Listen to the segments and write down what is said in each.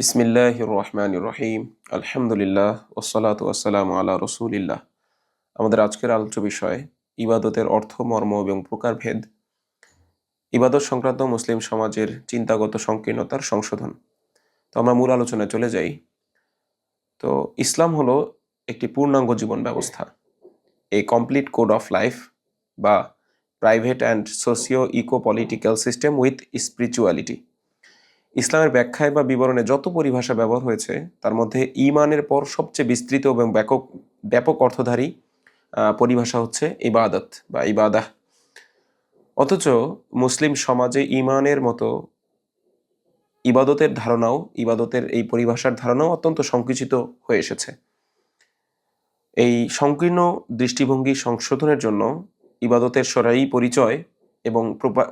বিসমিল্লাহ রহমান রহিম আলহামদুলিল্লাহ ওসালাত ওয়াসালাম আলা রসুলিল্লাহ। আমাদের আজকের আলোচ্য বিষয়, ইবাদতের অর্থ, মর্ম এবং প্রকারভেদ। ইবাদত সংক্রান্ত মুসলিম সমাজের চিন্তাগত সংকীর্ণতার সংশোধন। তো আমরা মূল আলোচনায় চলে যাই। তো ইসলাম হলো একটি পূর্ণাঙ্গ জীবন ব্যবস্থা। এই কমপ্লিট কোড অফ লাইফ বা private and socio eco political system with spirituality. ইসলামের ব্যাখ্যায় বা বিবরণে যত পরিভাষা ব্যবহার হয়েছে, তার মধ্যে ইমানের পর সবচেয়ে বিস্তৃত এবং ব্যাপক ব্যাপক অর্থধারী পরিভাষা হচ্ছে ইবাদত বা ইবাদাহ। অথচ মুসলিম সমাজে ইমানের মতো ইবাদতের ধারণাও, ইবাদতের এই পরিভাষার ধারণাও অত্যন্ত সংকুচিত হয়ে এসেছে। এই সংকীর্ণ দৃষ্টিভঙ্গি সংশোধনের জন্য ইবাদতের সরাই পরিচয় এবং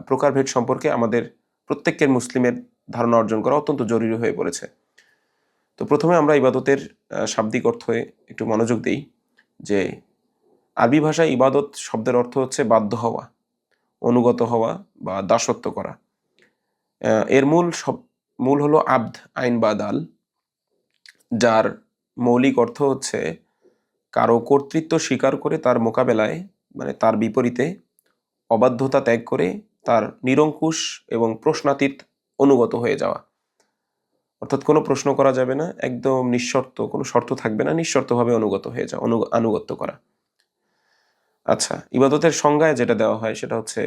প্রকারভেদ সম্পর্কে আমাদের প্রত্যেকের মুসলিমের ধারণা অর্জন করা অত্যন্ত জরুরি হয়ে পড়েছে। তো প্রথমে আমরা ইবাদতের শাব্দিক অর্থে একটু মনোযোগ দিই যে আরবি ভাষায় ইবাদত শব্দের অর্থ হচ্ছে বাধ্য হওয়া, অনুগত হওয়া বা দাসত্ব করা। এর মূল সব, মূল হলো আব্দ, আইন বা দাল যার মৌলিক অর্থ হচ্ছে কারও কর্তৃত্ব স্বীকার করে তার মোকাবেলায় মানে তার বিপরীতে, অবাধ্যতা ত্যাগ করে তার নিরঙ্কুশ এবং প্রশ্নাতীত অনুগত হয়ে যাওয়া। অর্থাৎ কোনো প্রশ্ন করা যাবে না, একদম নিঃশর্ত, কোনো শর্ত থাকবে না, নিঃশর্তভাবে অনুগত হয়ে যাওয়া অনু আনুগত্য করা। আচ্ছা ইবাদতের সংজ্ঞায় যেটা দেওয়া হয় সেটা হচ্ছে,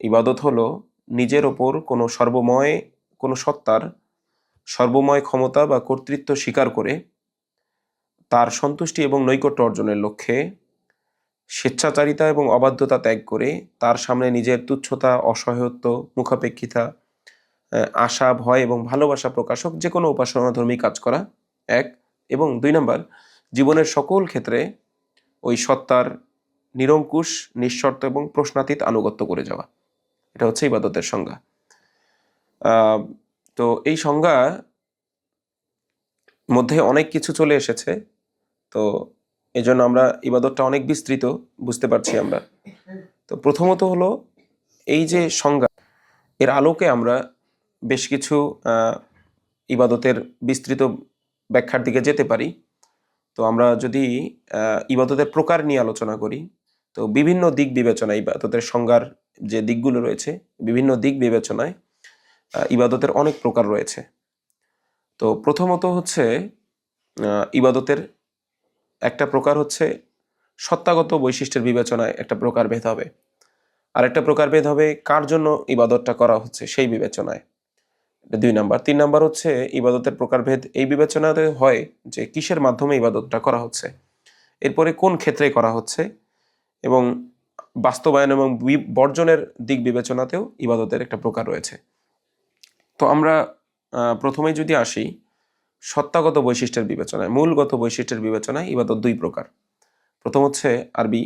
ইবাদত হলো নিজের ওপর কোনো সর্বময়, কোনো সত্তার সর্বময় ক্ষমতা বা কর্তৃত্ব স্বীকার করে তার সন্তুষ্টি এবং নৈকট্য অর্জনের লক্ষ্যে স্বেচ্ছাচারিতা এবং অবাধ্যতা ত্যাগ করে তার সামনে নিজের তুচ্ছতা, অসহায়ত্ব, মুখাপেক্ষিতা আশা, ভয় এবং ভালোবাসা প্রকাশক যে কোনো উপাসনাধর্মী কাজ করা, এক। এবং দুই নম্বর, জীবনের সকল ক্ষেত্রে ওই সত্তার নিরঙ্কুশ, নিঃশর্ত এবং প্রশ্নাতীত আনুগত্য করে যাওয়া। এটা হচ্ছে ইবাদতের সংজ্ঞা। তো এই সংজ্ঞা মধ্যে অনেক কিছু চলে এসেছে। তো এই জন্য আমরা ইবাদতটা অনেক বিস্তৃত, বুঝতে পারছি আমরা। তো প্রথমত হলো এই যে সংজ্ঞা, এর আলোকে আমরা বেশ কিছু ইবাদতের বিস্তৃত ব্যাখ্যার দিকে যেতে পারি। তো আমরা যদি ইবাদতের প্রকার নিয়ে আলোচনা করি, তো বিভিন্ন দিক বিবেচনায় ইবাদতের সংজ্ঞার যে দিকগুলো রয়েছে, বিভিন্ন দিক বিবেচনায় ইবাদতের অনেক প্রকার রয়েছে। তো প্রথমত হচ্ছে ইবাদতের একটা প্রকার হচ্ছে সত্তাগত বৈশিষ্ট্যের বিবেচনায় একটা প্রকারভেদ হবে। আরেকটা প্রকারভেদ হবে কার জন্য ইবাদতটা করা হচ্ছে সেই বিবেচনায়। দুই নাম্বার। তিন নাম্বার হচ্ছে ইবাদতের প্রকারভেদ। এই বিবেচনাতে হয় যে কিসের মাধ্যমে ইবাদতটা করা হচ্ছে? এরপরে কোন ক্ষেত্রে করা হচ্ছে? এবং বাস্তবায়ন এবং বর্জনের দিক বিবেচনাতেও ইবাদতের একটা প্রকার রয়েছে। তো আমরা প্রথমেই যদি আসি, সত্তাগত বৈশিষ্ট্যের বিবেচনায়, মূলগত বৈশিষ্ট্যের বিবেচনায় ইবাদত দুই প্রকার। প্রথম হচ্ছে আরবি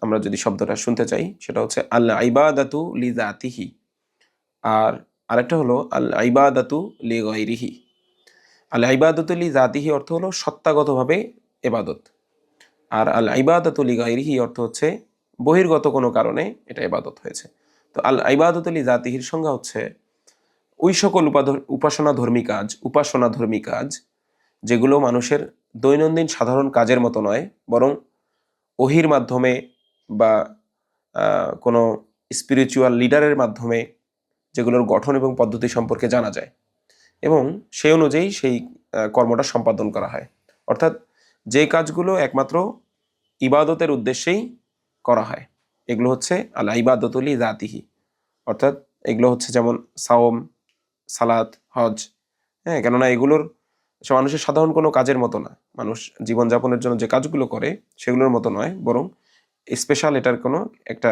আমরা যদি শব্দটা শুনতে চাই, সেটা হচ্ছে আল ইবাদাতু লি জাতিহি আর আরেকটা হলো আল আইবাদাতু লি গৈরিহি আল ইবাদাতু লি জাতিহি অর্থ হলো সত্তাগতভাবে এবাদত। আর আল ইবাদাতু লি গৈরিহি অর্থ হচ্ছে বহির্গত কোনো কারণে এটা এবাদত হয়েছে। তো আল ইবাদত লি জাতিহির সংজ্ঞা হচ্ছে ওই সকল উপাসনা ধর্মী কাজ উপাসনা ধর্মী কাজ, যেগুলো মানুষের দৈনন্দিন সাধারণ কাজের মতো নয়, বরং ওহির মাধ্যমে বা কোনো স্পিরিচুয়াল লিডারের মাধ্যমে যেগুলোর গঠন এবং পদ্ধতি সম্পর্কে জানা যায়। এবং সেই অনুযায়ী সেই কর্মটা সম্পাদন করা হয়। অর্থাৎ যে কাজগুলো একমাত্র ইবাদতের উদ্দেশ্যেই করা হয়, এগুলো হচ্ছে আল্লাহ ইবাদতলি জাতিহি অর্থাৎ এগুলো হচ্ছে যেমন সাওম, সালাত, হজ হ্যাঁ কেননা এগুলোর মানুষের সাধারণ কোনো কাজের মতো না। মানুষ জীবনযাপনের জন্য যে কাজগুলো করে, সেগুলোর মতো নয়, বরং স্পেশাল এটার কোনো একটা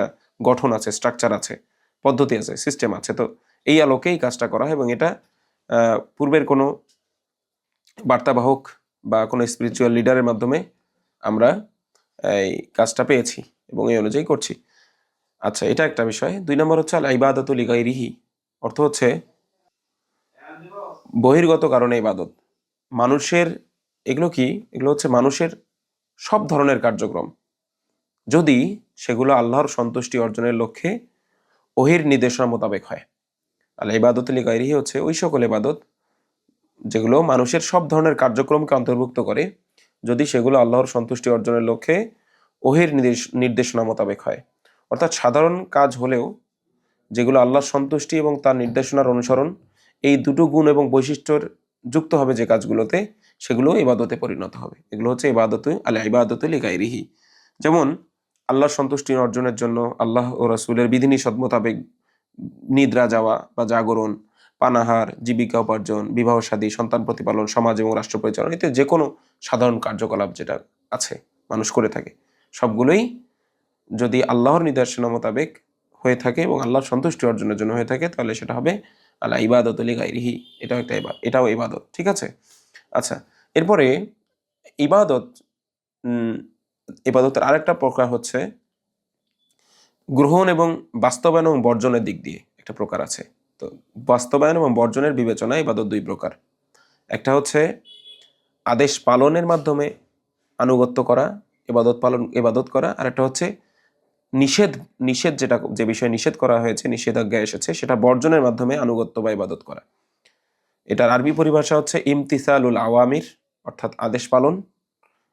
গঠন আছে স্ট্রাকচার আছে। পদ্ধতি আছে সিস্টেম আছে। তো এই আলোকে এই কাজটা করা হয় এবং এটা পূর্বের কোনো বার্তাবাহক বা কোনো স্পিরিচুয়াল লিডারের মাধ্যমে আমরা, এই কাজটা পেয়েছি এবং এই অনুযায়ী করছি। আচ্ছা এটা একটা বিষয়। দুই নম্বর হচ্ছে আল ইবাদতুল গাইরিহি অর্থ হচ্ছে বহির্গত কারণে ইবাদত। মানুষের, এগুলো কি? এগুলো হচ্ছে মানুষের সব ধরনের কার্যক্রম। যদি সেগুলো আল্লাহর সন্তুষ্টি অর্জনের লক্ষ্যে ওহির নির্দেশনা মোতাবেক হয়। আল্লাহ ইবাদতুল গাইরিহি হচ্ছে ওই সকল ইবাদত যেগুলো মানুষের সব ধরনের কার্যক্রমকে অন্তর্ভুক্ত করে, যদি সেগুলো আল্লাহর সন্তুষ্টি অর্জনের লক্ষ্যে ওহির নির্দেশ নির্দেশনা মোতাবেক হয়। অর্থাৎ সাধারণ কাজ হলেও যেগুলো আল্লাহর সন্তুষ্টি এবং তার নির্দেশনার অনুসরণ, এই দুটো গুণ এবং বৈশিষ্ট্যর যুক্ত হবে যে কাজগুলোতে, সেগুলো ইবাদতে পরিণত হবে। এগুলো হচ্ছে ইবাদত আল ইবাদতুল গাইরিহি যেমন আল্লাহর সন্তুষ্টি অর্জনের জন্য আল্লাহ ও রসুলের বিধিনিষদ মোতাবেক নিদ্রা যাওয়া বা জাগরণ, পানাহার, জীবিকা উপার্জন, বিবাহ সাদী, সন্তান প্রতিপালন, সমাজ এবং রাষ্ট্র পরিচালনা এতে যে কোনো সাধারণ কার্যকলাপ যেটা আছে, মানুষ করে থাকে, সবগুলোই যদি আল্লাহর নির্দেশনা মোতাবেক হয়ে থাকে এবং আল্লাহর সন্তুষ্টি অর্জনের জন্য হয়ে থাকে, তাহলে সেটা হবে আল্লাহ ইবাদত আলী গাইরিহি এটাও একটা এটাও ইবাদত, ঠিক আছে? আচ্ছা এরপরে ইবাদত ইবাদতের আরেকটা প্রকার হচ্ছে গ্রহণ এবং বাস্তবায়ন এবং বর্জনের দিক দিয়ে একটা প্রকার আছে। তো বাস্তবায়ন এবং বর্জনের বিবেচনায় ইবাদত দুই প্রকার। একটা হচ্ছে আদেশ পালনের মাধ্যমে আনুগত্য করা, ইবাদত পালন, ইবাদত করা, আর একটা হচ্ছে নিষেধ নিষেধ যেটা, যে বিষয়ে নিষেধ করা হয়েছে, নিষেধাজ্ঞা এসেছে, সেটা বর্জনের মাধ্যমে আনুগত্য বা ইবাদত করা। এটার আরবি পরিভাষা হচ্ছে ইমতিসালুল আওয়ামির, অর্থাৎ আদেশ পালন।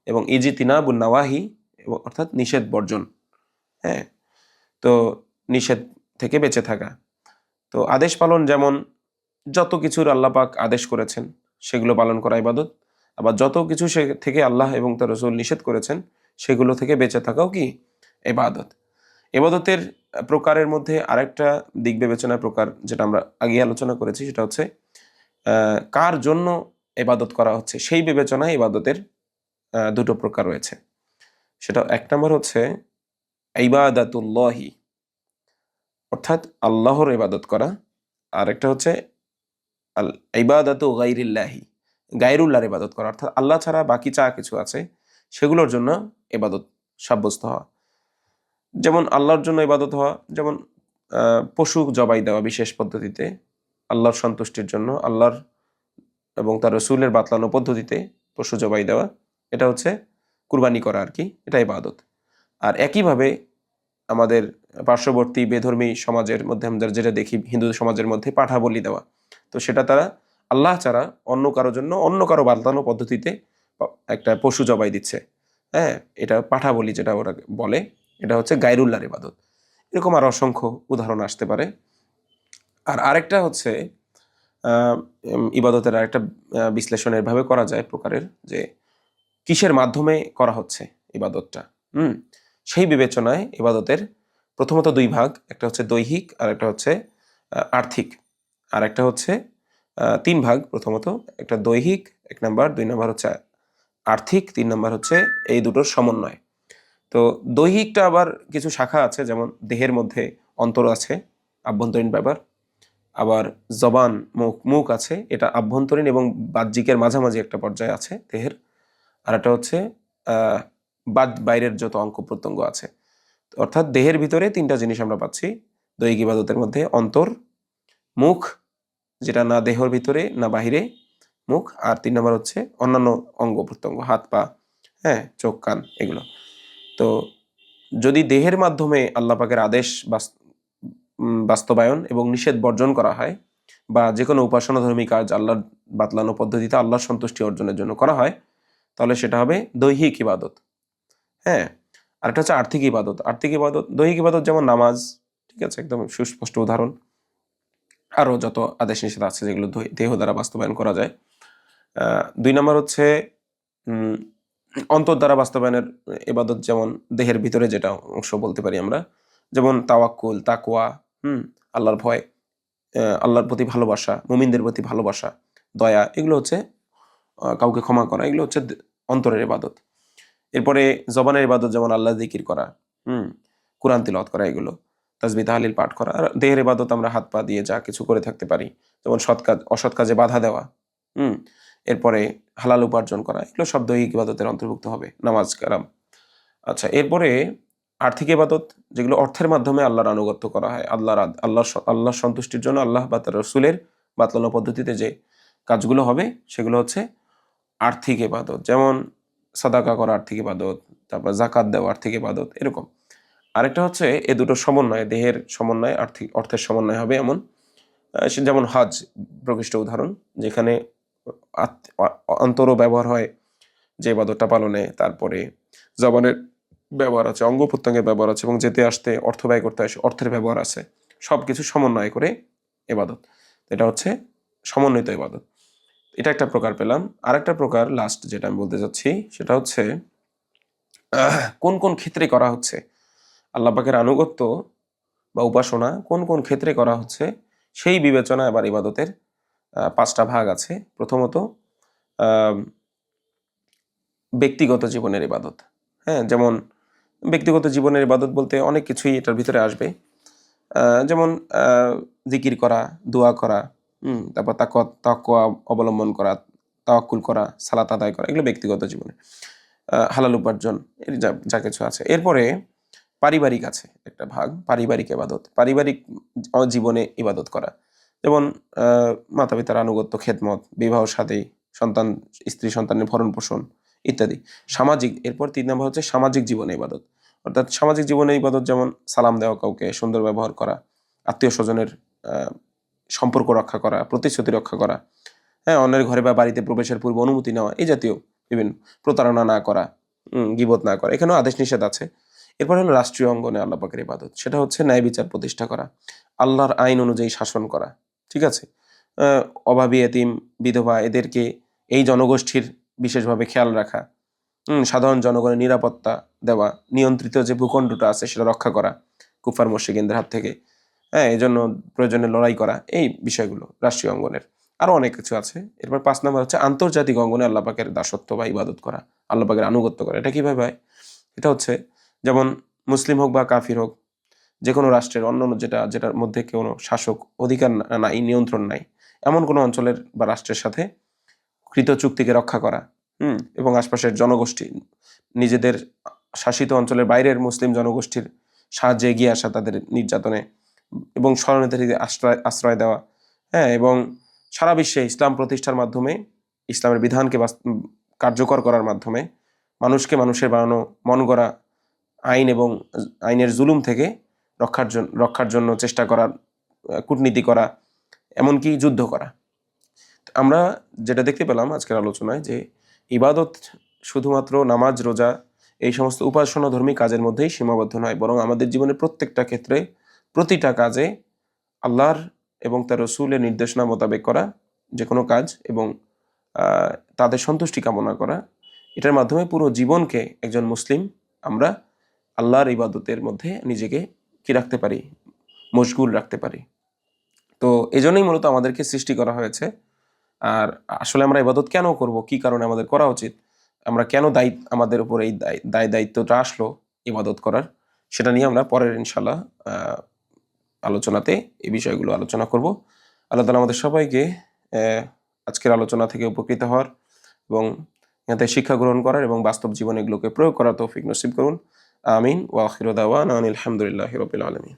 এবং ইজিতিনাবুল নাওয়াহি এবং অর্থাৎ নিষেধ বর্জন। হ্যাঁ তো নিষেধ থেকে বেঁচে থাকা। তো আদেশ পালন যেমন যত কিছুর আল্লাহ পাক আদেশ করেছেন সেগুলো পালন করা ইবাদত। আবার যত কিছু সে থেকে আল্লাহ এবং তার রসুল নিষেধ করেছেন সেগুলো থেকে বেঁচে থাকাও কি? এবাদত এবাদতের প্রকারের মধ্যে আরেকটা দিক বিবেচনার প্রকার যেটা আমরা আগে আলোচনা করেছি সেটা হচ্ছে কার জন্য এবাদত করা হচ্ছে? সেই বিবেচনায় ইবাদতের আহ, দুটো প্রকার রয়েছে। সেটা এক নম্বর হচ্ছে ইবাদাতুল্লাহি, অর্থাৎ আল্লাহর ইবাদত করা। আর একটা হচ্ছে আল ইবাদাতু গাইরিল্লাহি, গাইরুল্লাহর ইবাদত করা। অর্থাৎ আল্লাহ ছাড়া বাকি যা কিছু আছে, সেগুলোর জন্য ইবাদত সাব্যস্ত হওয়া। যেমন আল্লাহর জন্য ইবাদত হওয়া, যেমন পশু জবাই দেওয়া বিশেষ পদ্ধতিতে, আল্লাহর সন্তুষ্টির জন্য, আল্লাহর এবং তার রসুলের বাতলানো পদ্ধতিতে পশু জবাই দেওয়া। এটা হচ্ছে কুরবানি করা আর কি এটা ইবাদত। আর একইভাবে আমাদের পার্শ্ববর্তী বেধর্মী সমাজের মধ্যে আমরা যেটা দেখি হিন্দু সমাজের মধ্যে পাঠা বলি দেওয়া তো সেটা তারা আল্লাহ ছাড়া অন্য কারও জন্য অন্য কারও বাতলানো পদ্ধতিতে একটা পশু জবাই দিচ্ছে। হ্যাঁ এটা পাঠা বলি যেটা ওরা বলে এটা হচ্ছে গায়রুল্লাহর ইবাদত। এরকম আর অসংখ্য উদাহরণ আসতে পারে। আর আরেকটা হচ্ছে ইবাদতের আরেকটা আহ, বিশ্লেষণ এভাবে করা যায় প্রকারের যে কিসের মাধ্যমে করা হচ্ছে ইবাদতটা? হুম, সেই বিবেচনায় ইবাদতের প্রথমত দুই ভাগ, একটা হচ্ছে দৈহিক আর একটা হচ্ছে আর্থিক। আর একটা হচ্ছে তিন ভাগ প্রথমত, একটা দৈহিক, এক নাম্বার, দুই নাম্বার হচ্ছে আর্থিক, তিন নাম্বার হচ্ছে এই দুটোর সমন্বয়। তো দৈহিকটা আবার কিছু শাখা আছে, যেমন দেহের মধ্যে অন্তর আছে, আভ্যন্তরীণ ব্যাপার। আবার জবান, মুখ মুখ আছে, এটা আভ্যন্তরীণ এবং বাহ্যিকের মাঝামাঝি একটা পর্যায়ে আছে দেহের। আর একটা হচ্ছে বাদ বাইরের যত অঙ্গ প্রত্যঙ্গ আছে। অর্থাৎ দেহের ভিতরে তিনটা জিনিস আমরা পাচ্ছি, দৈহিক ইবাদতের মধ্যে অন্তর, মুখ, যেটা না দেহর ভিতরে, না বাহিরে, মুখ, আর তিন নম্বর হচ্ছে অন্যান্য অঙ্গ প্রত্যঙ্গ, হাত, পা হ্যাঁ চোখ, কান, এগুলো। তো যদি দেহের মাধ্যমে আল্লাহ পাকের আদেশ বাস্তবায়ন এবং নিষেধ বর্জন করা হয় বা যে কোনো উপাসনাধর্মী কাজ আল্লাহর বাতলানো পদ্ধতিতে আল্লাহর সন্তুষ্টি অর্জনের জন্য করা হয় তাহলে সেটা হবে দৈহিক ইবাদত। হ্যাঁ? আর একটা হচ্ছে আর্থিক ইবাদত। আর্থিক ইবাদত, দৈহিক ইবাদত যেমন নামাজ, ঠিক আছে? একদম সুস্পষ্ট উদাহরণ। আরও যত আদেশ নিষেধ আছে যেগুলো দেহ দ্বারা বাস্তবায়ন করা যায়। দুই নম্বর হচ্ছে অন্তর দ্বারা বাস্তবায়নের এবাদত যেমন দেহের ভিতরে যেটা অংশ বলতে পারি আমরা, যেমন তাওয়াক্কুল, তাকওয়া, হুম? আল্লাহর ভয় আল্লাহর প্রতি ভালোবাসা, মুমিনদের প্রতি ভালোবাসা, দয়া, এগুলো হচ্ছে কাউকে ক্ষমা করা, এগুলো হচ্ছে অন্তরের ইবাদত। এরপরে জবানের ইবাদত, যেমন আল্লাহ জিকির করা, হুম, কোরআন তিলত করা, এগুলো। তাজবি, তাহলিল, পাঠ করা, আর দেহের ইবাদত আমরা হাত পা দিয়ে যা কিছু করে থাকতে পারি। যেমন সৎ কাজ, অসৎ কাজে বাধা দেওয়া, হুম, এরপরে হালাল উপার্জন করা, এগুলো সব দৈহিক ইবাদতের অন্তর্ভুক্ত হবে, নামাজ কালাম আচ্ছা এরপরে আর্থিক ইবাদত, যেগুলো অর্থের মাধ্যমে আল্লাহর আনুগত্য করা হয়, আল্লাহর আল্লাহ আল্লাহর সন্তুষ্টির জন্য আল্লাহ বা তার রসুলের বাতলানো পদ্ধতিতে যে কাজগুলো হবে, সেগুলো হচ্ছে আর্থিক ইবাদত, যেমন সাদাকা করা আর্থিক ইবাদত, তারপর জাকাত দেওয়া আর্থিক ইবাদত, এরকম। আরেকটা হচ্ছে এ দুটো সমন্বয়, দেহের সমন্বয়, আর্থিক, অর্থের সমন্বয় হবে এমন। যেমন হজ, প্রকৃষ্ট উদাহরণ, যেখানে অন্তরও ব্যবহার হয় যে ইবাদতটা পালনে, তারপরে জবানের ব্যবহার আছে, অঙ্গ প্রত্যঙ্গের ব্যবহার আছে এবং যেতে আসতে, অর্থ ব্যয় করতে আসে, অর্থের ব্যবহার আছে। সব কিছু সমন্বয় করে এবাদত এটা হচ্ছে সমন্বিত ইবাদত। এটা একটা প্রকার পেলাম। আর একটা প্রকার লাস্ট যেটা আমি বলতে চাচ্ছি, সেটা হচ্ছে কোন কোন ক্ষেত্রে করা হচ্ছে? আল্লাহ পাকের আনুগত্য বা উপাসনা কোন কোন ক্ষেত্রে করা হচ্ছে? সেই বিবেচনা এবার ইবাদতের পাঁচটা ভাগ আছে। প্রথমত ব্যক্তিগত জীবনের ইবাদত। হ্যাঁ যেমন ব্যক্তিগত জীবনের ইবাদত বলতে অনেক কিছুই এটার ভিতরে আসবে। যেমন জিকির করা, দোয়া করা তারপর তাক তাকুয়া অবলম্বন করা, তাওয়াক্কুল করা, সালাত আদায় করা, এগুলো ব্যক্তিগত জীবনে। হালাল উপার্জন, এর যা কিছু আছে। এরপরে পারিবারিক আছে একটা ভাগ, পারিবারিক ইবাদত, পারিবারিক জীবনে ইবাদত করা। যেমন মাতা পিতার আনুগত্য, খেদমত, বিবাহ সাথী সন্তান, স্ত্রী সন্তানের ভরণ পোষণ ইত্যাদি। সামাজিক, এরপর তিন নম্বর হচ্ছে সামাজিক জীবনে ইবাদত। অর্থাৎ সামাজিক জীবনে ইবাদত যেমন সালাম দেওয়া কাউকে, সুন্দর ব্যবহার করা, আত্মীয় স্বজনের সম্পর্ক রক্ষা করা, প্রতিশ্রুতি রক্ষা করা হ্যাঁ অন্যের ঘরে বা বাড়িতে প্রবেশের পূর্বে অনুমতি নেওয়া, এই জাতীয় বিভিন্ন প্রতারণা না করা গীবত না করা, এখানেও আদেশ নিষেধ আছে। এরপর হলো রাষ্ট্রীয় অঙ্গনে আল্লাহ পাকের ইবাদত, সেটা হচ্ছে ন্যায় বিচার প্রতিষ্ঠা করা, আল্লাহর আইন অনুযায়ী শাসন করা, ঠিক আছে? অভাবী এতিম, বিধবা এদেরকে এই জনগোষ্ঠীর বিশেষভাবে খেয়াল রাখা সাধারণ জনগণের নিরাপত্তা দেওয়া, নিয়ন্ত্রিত যে ভূখণ্ডটা আছে সেটা রক্ষা করা কুফার মসজিদের হাত থেকে। হ্যাঁ এই জন্য প্রয়োজনে লড়াই করা, এই বিষয়গুলো রাষ্ট্রীয় অঙ্গনের। আরও অনেক কিছু আছে। এরপর পাঁচ নম্বর হচ্ছে আন্তর্জাতিক অঙ্গনে আল্লাহ পাকের দাসত্ব বা ইবাদত করা, আল্লাহ পাকের আনুগত্য করা। এটা কীভাবে হয়? এটা হচ্ছে যেমন মুসলিম হোক বা কাফির হোক যে কোনো রাষ্ট্রের অন্য যেটা, যেটার মধ্যে কোনো শাসক অধিকার নাই, নিয়ন্ত্রণ নাই, এমন কোনো অঞ্চলের বা রাষ্ট্রের সাথে কৃত চুক্তিকে রক্ষা করা, হুম, এবং আশপাশের জনগোষ্ঠী, নিজেদের শাসিত অঞ্চলের বাইরের মুসলিম জনগোষ্ঠীর সাহায্যে এগিয়ে আসা, তাদের নির্যাতনে এবং শরণার্থীদের আশ্রয় আশ্রয় দেওয়া। হ্যাঁ এবং সারা বিশ্বে ইসলাম প্রতিষ্ঠার মাধ্যমে, ইসলামের বিধানকে কার্যকর করার মাধ্যমে মানুষকে মানুষের বানানো মন গড়া আইন এবং আইনের জুলুম থেকে রক্ষার জন্য রক্ষার জন্য চেষ্টা করার কূটনীতি করা, এমনকি যুদ্ধ করা। আমরা যেটা দেখতে পেলাম আজকের আলোচনায় যে ইবাদত শুধুমাত্র নামাজ, রোজা, এই সমস্ত উপাসনা ধর্মী কাজের মধ্যেই সীমাবদ্ধ নয়, বরং আমাদের জীবনের প্রত্যেকটা ক্ষেত্রে প্রতিটা কাজে আল্লাহর এবং তার রসুলের নির্দেশনা মোতাবেক করা যে কোনো কাজ এবং তাদের সন্তুষ্টি কামনা করা, এটার মাধ্যমে পুরো জীবনকে একজন মুসলিম আমরা আল্লাহর ইবাদতের মধ্যে নিজেকে কি রাখতে পারি? মশগুল রাখতে পারি। তো এজন্যই মূলত আমাদেরকে সৃষ্টি করা হয়েছে। আর আসলে আমরা ইবাদত কেন করব? কি কারণে আমাদের করা উচিত? আমরা কেন দায়ী, আমাদের উপর এই দায় দায় দায়িত্বটা আসলো ইবাদত করার? সেটা নিয়ে আমরা পরের ইনশাল্লাহ আলোচনাতে এই বিষয়গুলো আলোচনা করব। আল্লাহ তালা আমাদের সবাইকে আজকের আলোচনা থেকে উপকৃত হওয়ার এবং এতে শিক্ষা গ্রহণ করার এবং বাস্তব জীবনে এগুলোকে প্রয়োগ করার তৌফিক নসিব করুন। আমিন। ওয়াখির দাওয়ান আলহামদুলিল্লাহ রবিল আলমিন।